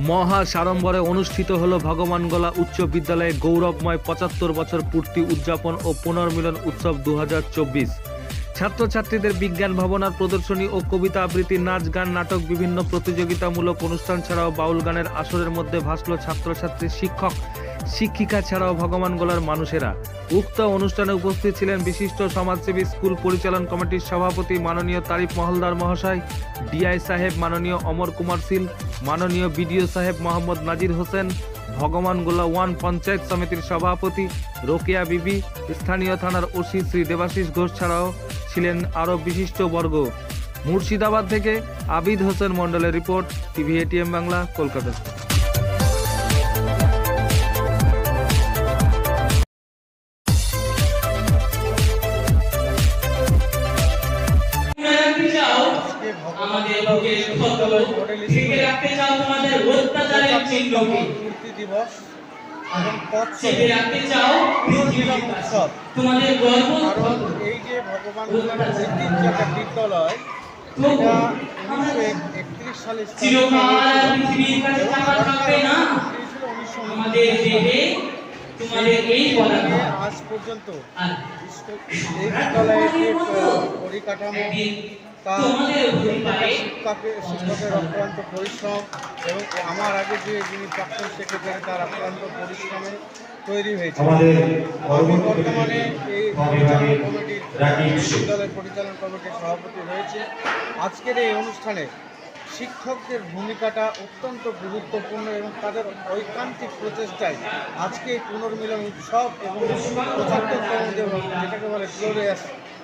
মহা সাড়ম্বরে অনুষ্ঠিত হল ভগবানগোলা উচ্চ বিদ্যালয়ে গৌরবময় পঁচাত্তর বছর পূর্তি উদযাপন ও পুনর্মিলন উৎসব দু হাজার চব্বিশ। ছাত্রছাত্রীদের বিজ্ঞান ভাবনার প্রদর্শনী ও কবিতা আবৃত্তি, নাচ, গান, নাটক, বিভিন্ন প্রতিযোগিতামূলক অনুষ্ঠান ছাড়াও বাউল গানের আসরের মধ্যে ভাসল ছাত্রছাত্রী শিক্ষক। শিক্ষিকা ছাড়াও ভগবান গোলার মানুষেরা। উক্ত অনুষ্ঠানে উপস্থিত ছিলেন বিশিষ্ট সমাজসেবী স্কুল পরিচালন কমিটির সভাপতি মাননীয় তারিফ মহলদার মহাশয়, ডিআই সাহেব মাননীয় অমর কুমার সিল মাননীয় বিডিও সাহেব মোহাম্মদ নাজির হোসেন, ভগবান গোলা ওয়ান পঞ্চায়েত সমিতির সভাপতি রোকেয়া বিবি, স্থানীয় থানার ওসি শ্রী দেবাশিস ঘোষ ছাড়াও ছিলেন আরও বিশিষ্ট বর্গ। মুর্শিদাবাদ থেকে আবিদ হোসেন মণ্ডলের report, TV ATM Bangla, Kolkata. আমাদের বুকের ক্ষত ঢেকে রাখতে চাও তোমাদের অত্যাচারের চিহ্নকে দিবস চেপে রাখতে চাও পৃথিবীর তোমাদের গর্ব এই যে ভগবান ঐতিহ্য একটা বিদ্যালয় এটা উনিশশো একত্রিশ সালে চিরকাল পৃথিবীর কাছে এবং থাকবে না? আমাদের দেহে তোমাদের এই পদার্থ। আজ পর্যন্ত এই বিদ্যালয়ের পরিকাঠামো তার শিক্ষকের শিক্ষকের অক্লান্ত পরিশ্রম এবং আমার আগে যে যিনি প্রাক্তন সেক্রেটারি তার অক্লান্ত পরিশ্রমে তৈরি হয়েছে আমি বর্তমানে এই পরিচালন কমিটির। বিদ্যালয় পরিচালন কমিটির সভাপতি রয়েছে আজকের এই অনুষ্ঠানে শিক্ষকদের ভূমিকাটা অত্যন্ত গুরুত্বপূর্ণ এবং তাদের ঐকান্তিক প্রচেষ্টায় আজকে পুনর্মিলন উৎসব এবং পঁচাত্তরতম যেটাকে বলে গ্লোরিয়াস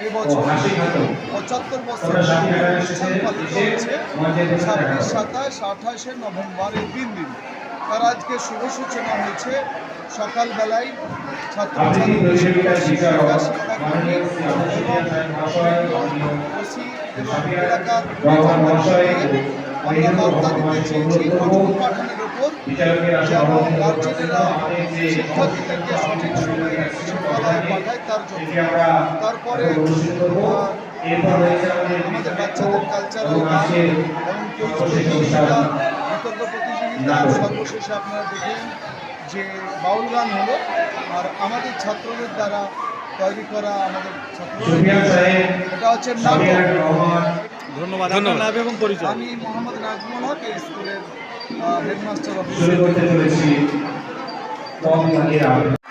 এবছর পঁচাত্তর বছর ছাব্বিশ সাতাশ আঠাশে নভেম্বর এই তিন দিন। তার আজকে শুভ সূচনা হয়েছে। সকালবেলায় ছাত্রছাত্রী শিক্ষাকর্মী এবং ওসি এবং এলাকার আমরা বার্তা দিতে চেয়েছি। পঠন পাঠনের উপর শিক্ষার্থীদেরকে সঠিক সময়ে বিদ্যালয়ে পাঠায় তার জন্য। তারপরে আমাদের বাচ্চাদের কালচারাল গান এবং প্রতিযোগিতা বিতর্ক প্রতিযোগিতা সর্বশেষে আপনারা দেখলেন যে বাউল গান হলো আর আমাদের ছাত্রদের দ্বারা তৈরি করা আমাদের এটা হচ্ছে নাটক। ধন্যবাদ এবং পরিচয়। আমি মোহাম্মদ নাজমুল হক এই স্কুলের হেডমাস্টার শুরু